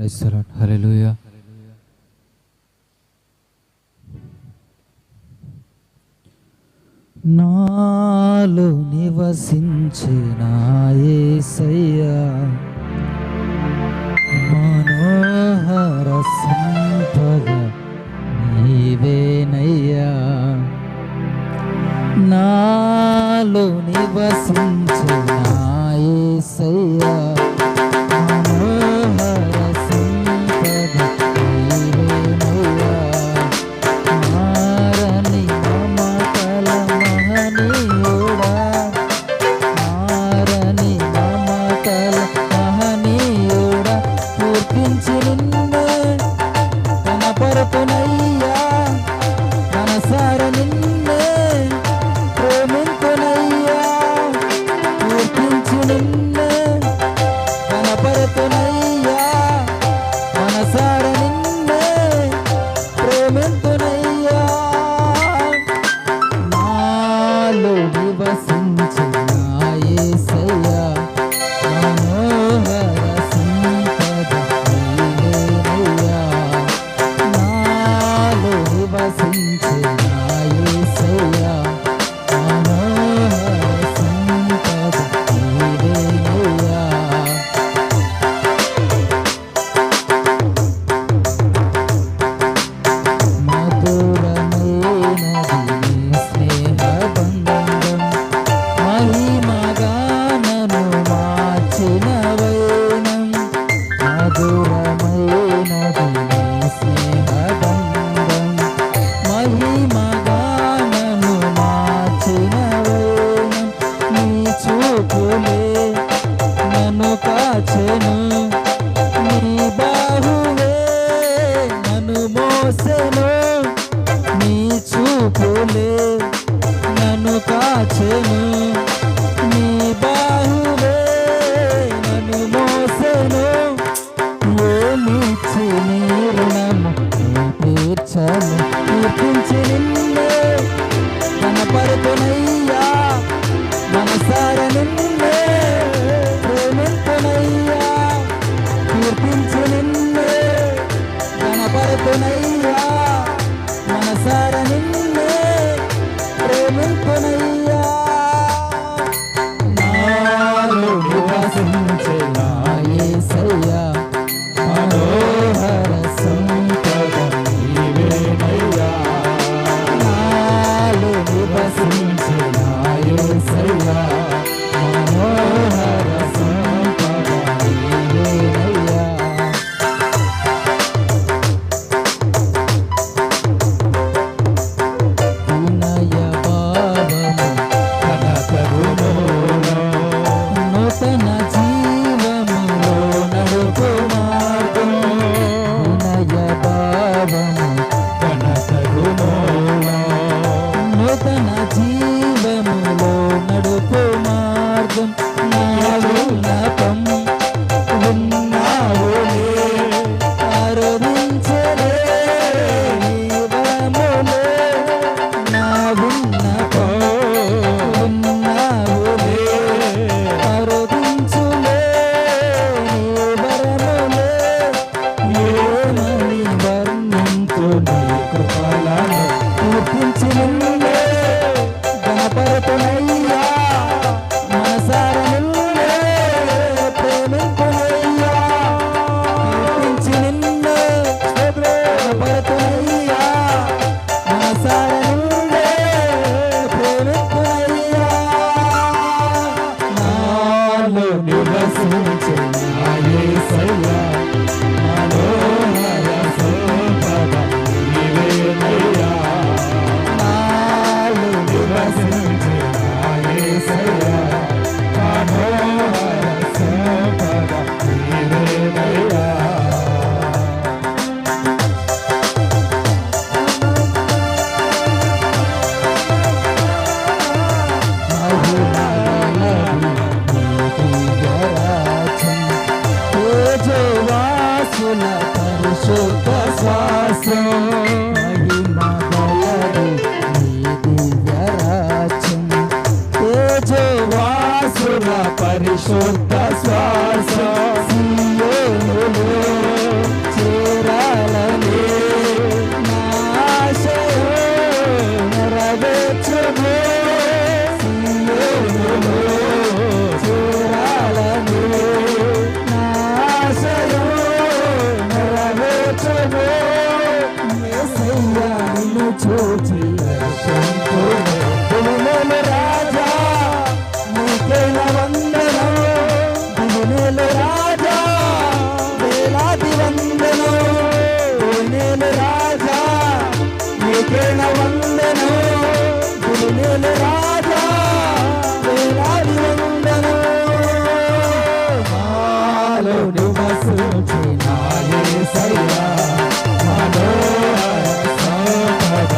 హల్లెలూయా. నాలో నివసించిన ఏసయ్యా మనోహర సంపద నీవేనయ్యా. నాలో నివసించిన ఏసయ్యా పూర్తించి నిన్నే కనపరతునయ్యా మనసార నిన్నే ప్రేమింతునయ్యా పూర్తించి నిన్నే కనపరతునయ్యా మనసార నిన్నే ప్రేమింతునయ్యా నాలో నివసించిన నివసించిన పూలే నన్ను కాచెను నీ బాహువే నన్ను మోసెను ఓమిచ్చి నీ రుణము తీర్చను తీర్పించి నిన్నే కనపడుతున్నయ్యా పావుల పమ్మ సూచన వేల వందనో గురువేల రాజా వేలాది వందనో. మాలోని వసూచి నాయే సయ్యా మనోహర సంపద